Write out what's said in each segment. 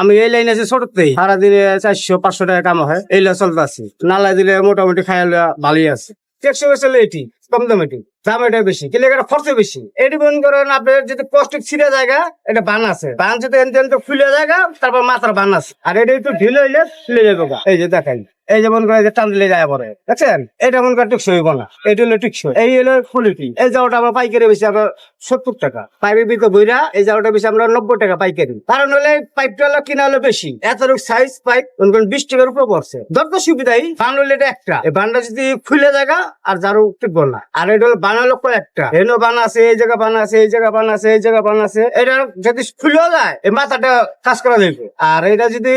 আমি এই লাইনে আছি ছোটতেই। সারাদিনে চারশো, পাঁচশো টাকা কাম হয়। এই লাইন চলতে আছি নালা দিলে মোটামুটি খাইলে ভালোই আছে। টেকসই চলে এটি কম দাম এটি দাম এটা বেশি, কিন্তু এটা খরচ বেশি। এটি মনে করেন আপনার যদি প্লাস্টিক ছিঁড়ে জায়গা, এটা বান আছে। বান যদি এনতে এনতে ফুলে জায়গা, তারপর মাথার বান আছে। আর এটা একটু ঢিলে হইলে ফুলে যাবে এই যে দেখেন, এই যে মনে করেন যে টান দিলে যায় পরে। দেখছেন? এটা মনে করেন টিকসই না। এটা হলো টিকসই। এই হলো কোয়ালিটি এই জায়গাটা আমরা পাইকারি বেশি, আমরা সত্তর টাকা। পাইপের ভিতরে বইরা এই জায়গাটা বেশি আমরা নব্বই টাকা পাইকারি। কারণ হলে পাইপটা হলো কিনা হলো বেশি। এত সাইজ পাইপ মনে করেন বিশ টাকার উপরে পড়ছে। দর তো সুবিধাই বান হলে এটা একটা। এই বানটা যদি খুলে জায়গা, আর যারও টিকবো না। আর এটা হলো বানালো কয়েকটা। এনো বান আছে এই জায়গা বান আছে এই জায়গা বান আছে এই জায়গা বান আছে এটা যদি খুলেও যায়, এই মাথাটা কাজ করা যাবে আর এটা যদি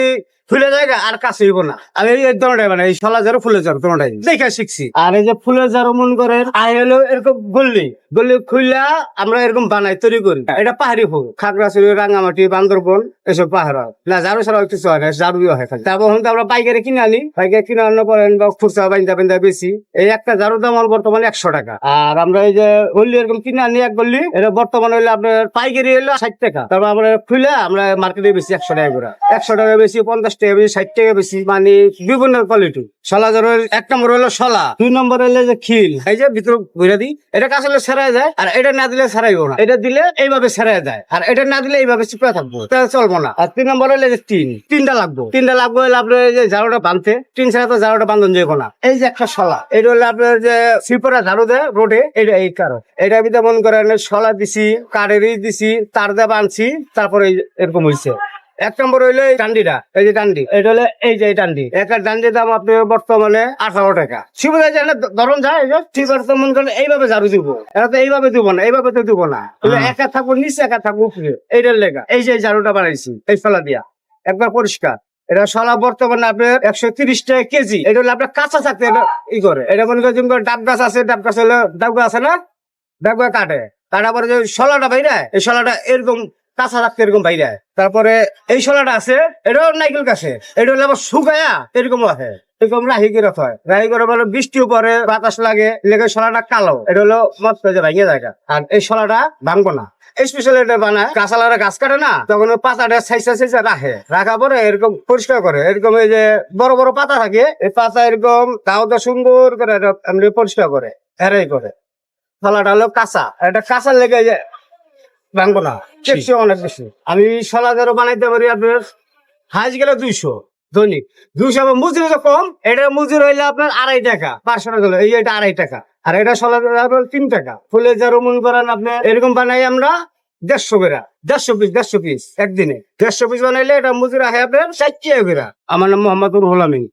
ফুলে জায়গা আর কাছে হইব না। আর এই ধরনের মানে এই সলা জারো ফুলের জারো তোমাটাই দেখে শিখছি। আর এই যে ফুলের জারো মন করেন আই হলো এরকম গল্লি গল্লি খুললা আমরা এরকম বানাই তৈরি করি। এটা পাহাড়ি ফুল খাগড়াছড়ি রাঙামাটি বান্দরবন এসব পাহাড় হয়। না জারু ছাড়া কিছু হয় না জারু হয় খালি। তারপর হন আমরা পাইকারি কিনে আনি। পাইকারি কিনে আনার পরে বা খুচরা বাইন্দা বাইন্দা বেশি। এই একটা জারু দাম হল বর্তমানে একশো টাকা। আর আমরা এই যে গল্লি এরকম কিনে আনি এক গল্লি এটা বর্তমানে হইলে আপনার পাইকারি হইল ষাট টাকা। তারপর আমরা খুলে আমরা মার্কেটে বেশি একশো টাকা করে। একশো টাকা বেশি পঞ্চাশ টাকা বেশি, ষাট টাকা বেশি মানে বিভিন্ন কোয়ালিটি শলা ধরো এক নম্বর হলো শলা দুই নম্বর হলো যে খিল। এই যে ভিতর ঘুরে দিই, এটা কাজ হলে সেরাই যায়, আর এটা না দিলে সেরাইবো না। এটা দিলে এইভাবে সেরাই যায়, আর এটা না দিলে এইভাবে চিপড়া থাকব চলবো না। আর তিন নম্বর হলে যে তিন তিনটা লাগবো। তিনটা লাগবো হলে আপনার যে ঝাড়ুটা বাঁধতে তিন ছাড়া তো ঝাড়ুটা বান্ধন যাব না। এই যে একটা শলা এটা হলো আপনার যে শিল্পরা ঝাড়ু দেয় রোডে, এটা এই কারণ এটা ভিতরে মন করেন শলা দিছি, কাঠেরই দিছি, তার দিয়ে বানছি তারপরে এরকম হয়েছে এক নম্বর হইল এই ডান্ডিটা এই যে ডান্ডি। এটা হলো এই যে এই ডান্ডি। একটা ডান্ডির দাম আপনি বর্তমানে আঠারো টাকা। সুবিধা জানে ধরুন যায় ঠিক আছে মনে করেন এইভাবে ঝাড়ু দিব। এটা তো এইভাবে দিব না এইভাবে তো দিব না। তাহলে একা থাকব নিচে একা থাকব উপরে। এইটার লেগা। এই যে ঝাড়ুটা বানাইছি এই ফেলা দিয়া। একবার পরিষ্কার। এটা সলা বর্তমানে আপনার একশো তিরিশ টাকা কেজি। এটা হলো আপনার কাঁচা থাকতে এটা ই করে। এটা মনে করেন ডাব গাছ আছে ডাব গাছ হলো ডাব গাছ আছে না? ডাব গাছ কাটে। কাটার পরে যে শলাটা বাইরে এই শলাটা এরকম কাঁচা থাকতে এরকম বাইরে তারপরে এই শলাটা আছে, এটাও নাইকেল গাছে। এটা হলো আবার শুকায়া এরকম আছে। এরকম রাহি করে হয়। রাহি করে বৃষ্টিও পরে বাতাস লাগে, লেগে শলাটা কালো। এটা হলো মত ভাঙিয়ে জায়গা। আর এই শলাটা ভাঙবো না। স্পেশাল এটা বানায় কাঁচালারা গাছ কাটে না, তখন পাতাটা সাইসা সাইসা রাখে। রাখা পরে এরকম পরিষ্কার করে। এরকম এই যে বড় বড় পাতা থাকে, এই পাতা এরকম দাওটা সুন্দর করে এটা পরিষ্কার করে, এরাই করে। শলাটা হলো কাঁচা। এটা কাঁচা লেগে যে ভাঙবো না। টেকসই অনেক বেশি। আমি ধরো বানাইতে পারি আপনার। হাইজ গেলে দুইশো দৈনিক। দুইশো আবার মজুরি তো কম এটা মজুরি হইলে আপনার আড়াই টাকা পাঁচশো টাকা এই এটা আড়াই টাকা। আর এটা সলা আপনার তিন টাকা। ফুলে যার মনে করেন আপনি এরকম বানাই আমরা দেড়শো করে। দেড়শো পিস দেড়শো পিস একদিনে। দেড়শো পিস বানাইলে এটা মজুরি হয় আপনার ষাট টাকা আমার নাম মোহাম্মদুর হোলামিন